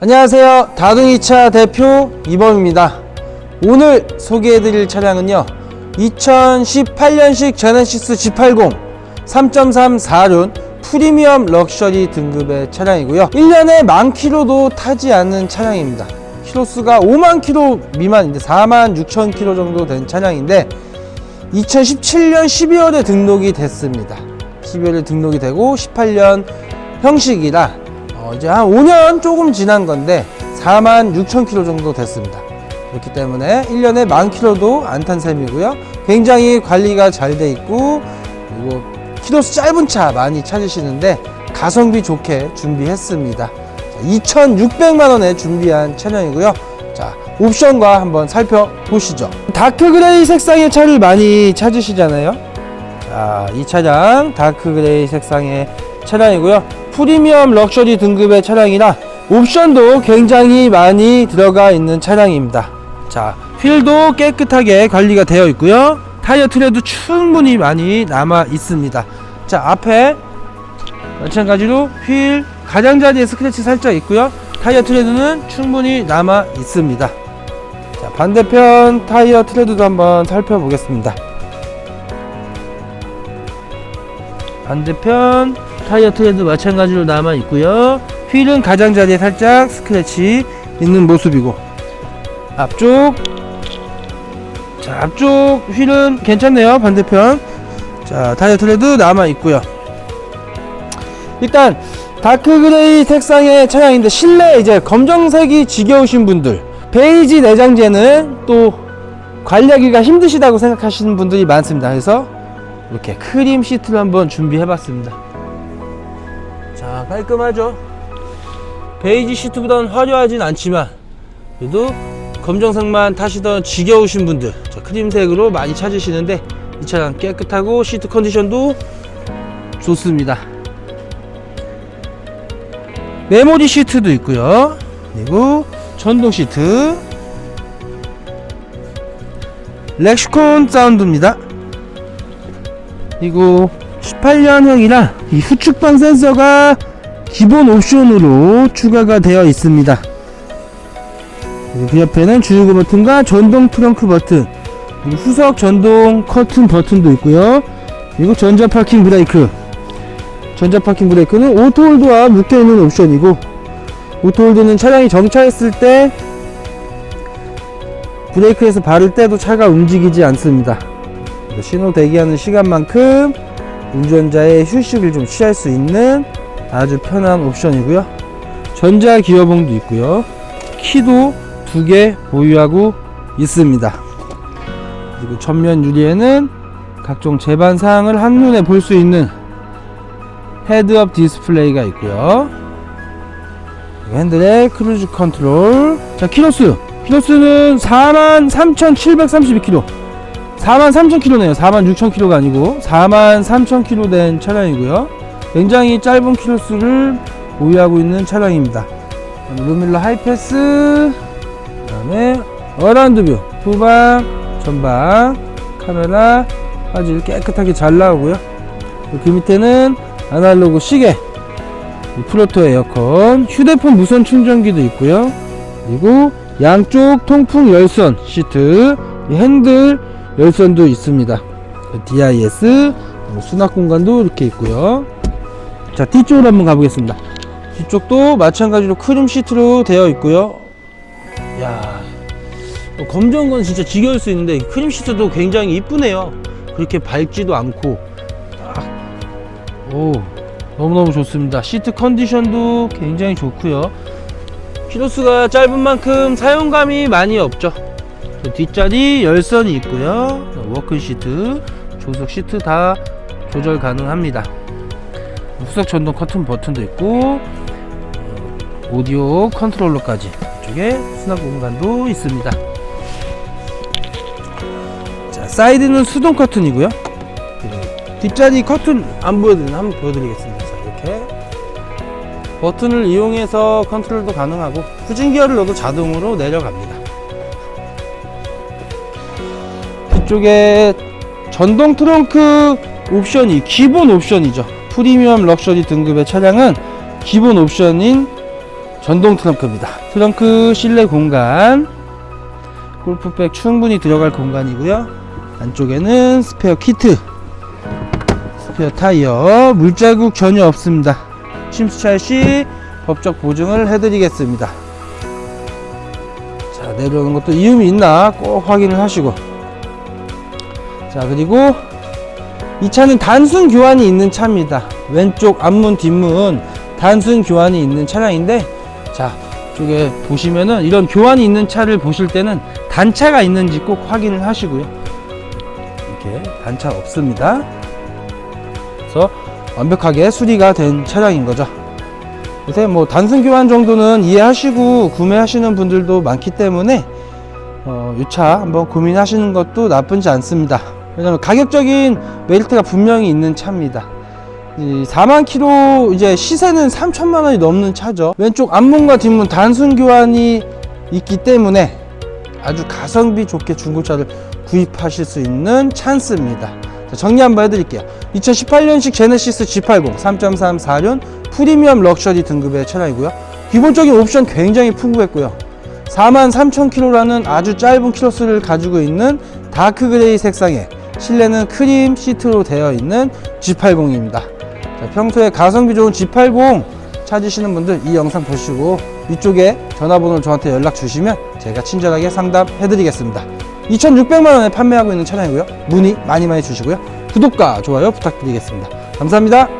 안녕하세요. 다둥이차 대표 이범입니다. 오늘 소개해드릴 차량은요. 2018년식 제네시스 G80 3.3 4륜 프리미엄 럭셔리 등급의 차량이고요. 1년에 만 킬로도 타지 않는 차량입니다. 키로수가 5만 킬로 미만인데 4만 6천 킬로 정도 된 차량인데 2017년 12월에 등록이 됐습니다. 12월에 등록이 되고 18년 형식이라 어, 이제 한 5년 조금 지난 건데 4만 6천 킬로 정도 됐습니다. 그렇기 때문에 1년에 만 킬로도 안 탄 셈이고요. 굉장히 관리가 잘 돼 있고 그리고 키로수 짧은 차 많이 찾으시는데 가성비 좋게 준비했습니다. 2,600만 원에 준비한 차량이고요. 자, 옵션과 한번 살펴보시죠. 다크 그레이 색상의 차를 많이 찾으시잖아요. 자, 이 차량 다크 그레이 색상의 차량이고요. 프리미엄 럭셔리 등급의 차량이라 옵션도 굉장히 많이 들어가 있는 차량입니다. 자, 휠도 깨끗하게 관리가 되어 있고요. 타이어 트레도 충분히 많이 남아 있습니다. 자, 앞에 마찬가지로 휠 가장자리에 스크래치 살짝 있고요. 타이어 트레드는 충분히 남아 있습니다. 자, 반대편 타이어 트레드도 한번 살펴보겠습니다. 반대편 타이어 트레드 마찬가지로 남아 있고요. 휠은 가장자리에 살짝 스크래치 있는 모습이고 앞쪽 자 앞쪽 휠은 괜찮네요 반대편 자 타이어 트레드 남아 있고요. 일단 다크 그레이 색상의 차량인데 실내 이제 검정색이 지겨우신 분들 베이지 내장재는 또 관리하기가 힘드시다고 생각하시는 분들이 많습니다. 그래서 이렇게 크림 시트를 한번 준비해 봤습니다. 자, 깔끔하죠? 베이지 시트보다는 화려하진 않지만 그래도 검정색만 타시던 지겨우신 분들 자, 크림색으로 많이 찾으시는데 이 차량 깨끗하고 시트 컨디션도 좋습니다. 메모리 시트도 있고요. 그리고 전동 시트 렉시콘 사운드입니다. 그리고 18년형이라 이 후측방 센서가 기본 옵션으로 추가가 되어 있습니다. 그 옆에는 주유구 버튼과 전동 트렁크 버튼, 그리고 후석 전동 커튼 버튼도 있고요. 그리고 전자 파킹 브레이크. 전자 파킹 브레이크는 오토홀드와 묶여 있는 옵션이고 오토홀드는 차량이 정차했을 때 브레이크에서 발을 떼도 차가 움직이지 않습니다. 신호 대기하는 시간만큼 운전자의 휴식을 좀 취할 수 있는 아주 편한 옵션이고요. 전자 기어봉도 있고요. 키도 두 개 보유하고 있습니다. 그리고 전면 유리에는 각종 제반 사항을 한눈에 볼 수 있는 헤드업 디스플레이가 있고요. 핸들에 크루즈 컨트롤. 자, 키로수. 키로수는 43,732km. 43,000km네요. 46,000km가 아니고 43,000km 된 차량이고요. 굉장히 짧은 키로수를 보유하고 있는 차량입니다. 루밀러 하이패스, 그 다음에 어라운드 뷰, 후방, 전방, 카메라, 화질 깨끗하게 잘 나오고요. 그 밑에는 아날로그 시계, 프로토 에어컨, 휴대폰 무선 충전기도 있고요. 그리고 양쪽 통풍 열선 시트, 이 핸들 열선도 있습니다. DIS 뭐 수납 공간도 이렇게 있고요. 자 뒤쪽으로 한번 가보겠습니다. 뒤쪽도 마찬가지로 크림 시트로 되어 있고요. 야 검정은 건 진짜 지겨울 수 있는데 크림 시트도 굉장히 이쁘네요. 그렇게 밝지도 않고 딱, 오 너무너무 좋습니다. 시트 컨디션도 굉장히 좋고요. 키로수가 짧은 만큼 사용감이 많이 없죠. 뒷자리 열선이 있고요. 워크 시트, 조석 시트 다 조절 가능합니다. 후석 전동 커튼 버튼도 있고 어, 오디오 컨트롤러까지 이쪽에 수납 공간도 있습니다. 자 사이드는 수동 커튼이고요. 뒷자리 커튼 안 보여드리는 한번 보여드리겠습니다. 자, 이렇게 버튼을 이용해서 컨트롤도 가능하고 후진 기어를 넣어도 자동으로 내려갑니다. 뒤쪽에 전동 트렁크 옵션이 기본 옵션이죠. 프리미엄 럭셔리 등급의 차량은 기본 옵션인 전동 트렁크입니다. 트렁크 실내 공간, 골프백 충분히 들어갈 공간이고요. 안쪽에는 스페어 키트, 스페어 타이어, 물자국 전혀 없습니다. 침수찰 시 법적 보증을 해드리겠습니다. 자, 내려오는 것도 이음이 있나 꼭 확인을 하시고. 자, 그리고 이 차는 단순 교환이 있는 차입니다. 왼쪽 앞문, 뒷문 단순 교환이 있는 차량인데, 자, 쪽에 보시면은 이런 교환이 있는 차를 보실 때는 단차가 있는지 꼭 확인을 하시고요. 이렇게 단차 없습니다. 그래서 완벽하게 수리가 된 차량인 거죠. 요새 뭐 단순 교환 정도는 이해하시고 구매하시는 분들도 많기 때문에 어, 이차 한번 고민하시는 것도 나쁘지 않습니다. 왜냐면 가격적인 메리트가 분명히 있는 차입니다. 이 4만 킬로 이제 시세는 3천만 원이 넘는 차죠. 왼쪽 앞문과 뒷문 단순 교환이 있기 때문에 아주 가성비 좋게 중고차를 구입하실 수 있는 찬스입니다. 자, 정리 한번 해드릴게요. 2018년식 제네시스 G80 3.3 4륜 프리미엄 럭셔리 등급의 차량이고요. 기본적인 옵션 굉장히 풍부했고요. 43,000km라는 아주 짧은 키로수를 가지고 있는 다크 그레이 색상의 실내는 크림 시트로 되어 있는 G80입니다. 자, 평소에 가성비 좋은 G80 찾으시는 분들 이 영상 보시고 위쪽에 전화번호 저한테 연락 주시면 제가 친절하게 상담해 드리겠습니다. 2,600만 원에 판매하고 있는 차량이고요. 문의 많이 많이 주시고요. 구독과 좋아요 부탁드리겠습니다. 감사합니다.